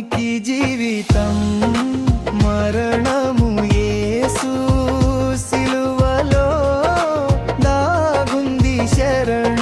మరణానికి జీవితం మరణము ఏసు సిలువలో దాగుంది శరణం.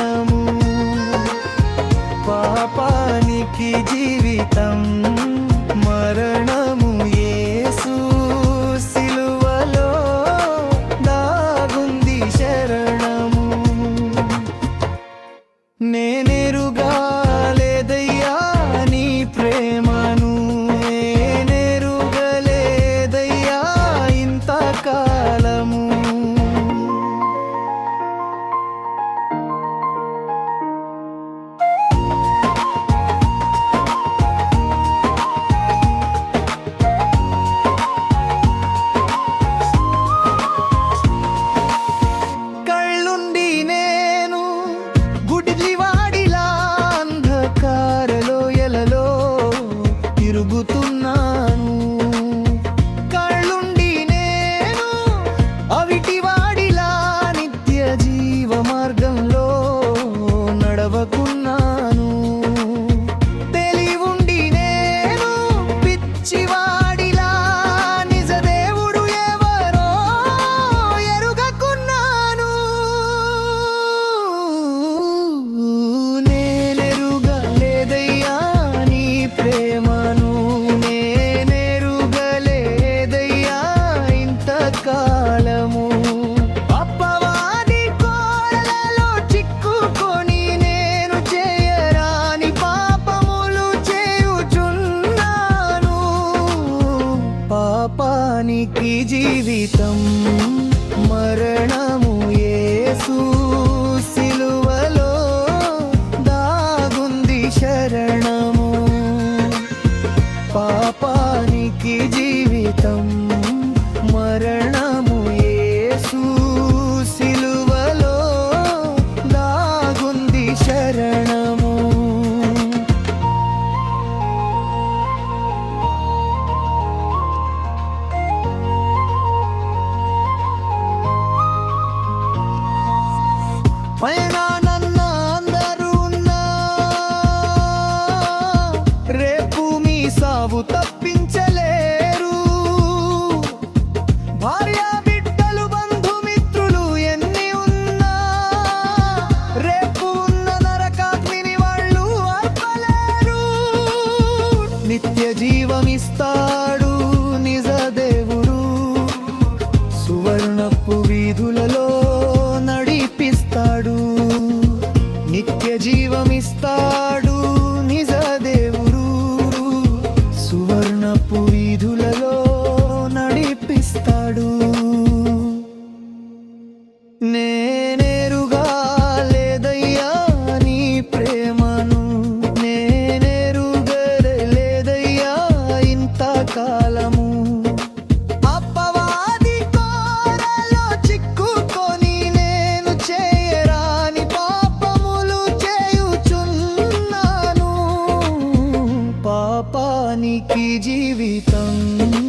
నీకి జీవితం మరణము ఏసు సిలువలో దాగుంది శరణము. పాపానికి జీవితం మరణం జీవమిస్తాడు నిజ దేవుడు. సువర్ణపు వీధులలో నడిపిస్తాడు. నిత్య జీవమి జీవితం.